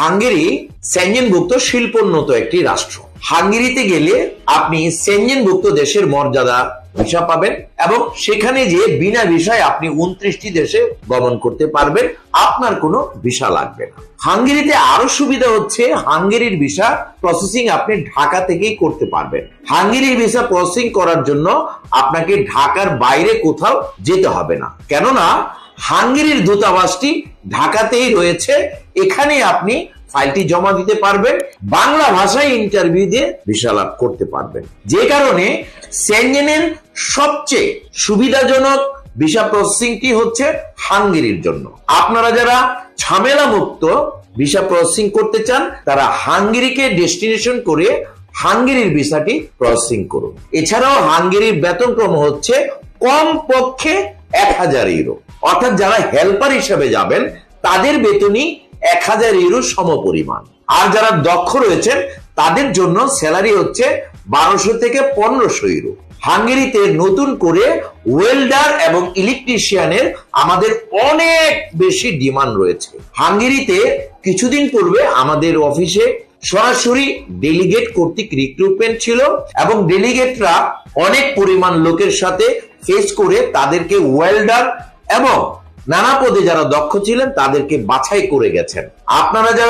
Hungary সেঞ্জেনভুক্ত শিল্পোন্নত একটি রাষ্ট্র। হাঙ্গেরিতে গেলে আপনি সেঞ্জেনভুক্ত দেশের মর্যাদা ভিসা পাবেন এবং সেখানে যে বিনা ভিসায় আপনি উনত্রিশটি দেশে গমন করতে পারবেন, আপনার কোনো ভিসা লাগবে না। হাঙ্গেরিতে আরও সুবিধা হচ্ছে, হাঙ্গেরির ভিসা প্রসেসিং আপনি ঢাকা থেকেই করতে পারবেন। হাঙ্গেরির ভিসা প্রসেসিং করার জন্য আপনাকে ঢাকার বাইরে কোথাও যেতে হবে না। কেননা, হাঙ্গেরির দূতাবাসটি ঢাকাতেই রয়েছে, এখানে আপনি ফাইলটি জমা দিতে পারবেন, বাংলা ভাষায় ইন্টারভিউ দিয়ে ভিসা লাভ করতে পারবেন। যে কারণে সেনজেনের সবচেয়ে সুবিধাজনক ভিসা প্রসেসিংটি হচ্ছে হাঙ্গেরির জন্য। আপনারা যারা ঝামেলা মুক্ত ভিসা প্রসেসিং করতে চান, তারা হাঙ্গেরিকে ডেস্টিনেশন করে হাঙ্গেরির ভিসাটি প্রসেসিং করুন। এছাড়াও হাঙ্গেরির বেতনক্রম হচ্ছে কম পক্ষে এক হাজার ইউরো। অর্থাৎ যারা হেল্পার হিসেবে যাবেন, তাদের বেতনই এক হাজার ইউরো সমপরিমাণ। আর যারা দক্ষ রয়েছেন, তাদের জন্য স্যালারি হচ্ছে বারোশো থেকে পনেরোশো ইউরো। হাঙ্গেরিতে নতুন করে ওয়েল্ডার এবং ইলেকট্রিশিয়ানের আমাদের অনেক বেশি ডিমান্ড রয়েছে। হাঙ্গেরিতে কিছুদিন পূর্বে আমাদের অফিসে সরাসরি ডেলিগেট কর্তৃক রিক্রুটমেন্ট ছিল এবং ডেলিগেটরা অনেক পরিমাণ লোকের সাথে ফেস করে তাদেরকে ওয়েল্ডার এবং নানা পদে যারা দক্ষ ছিলেন তাদেরকে বাছাই করে গেছেন। আপনারা যারা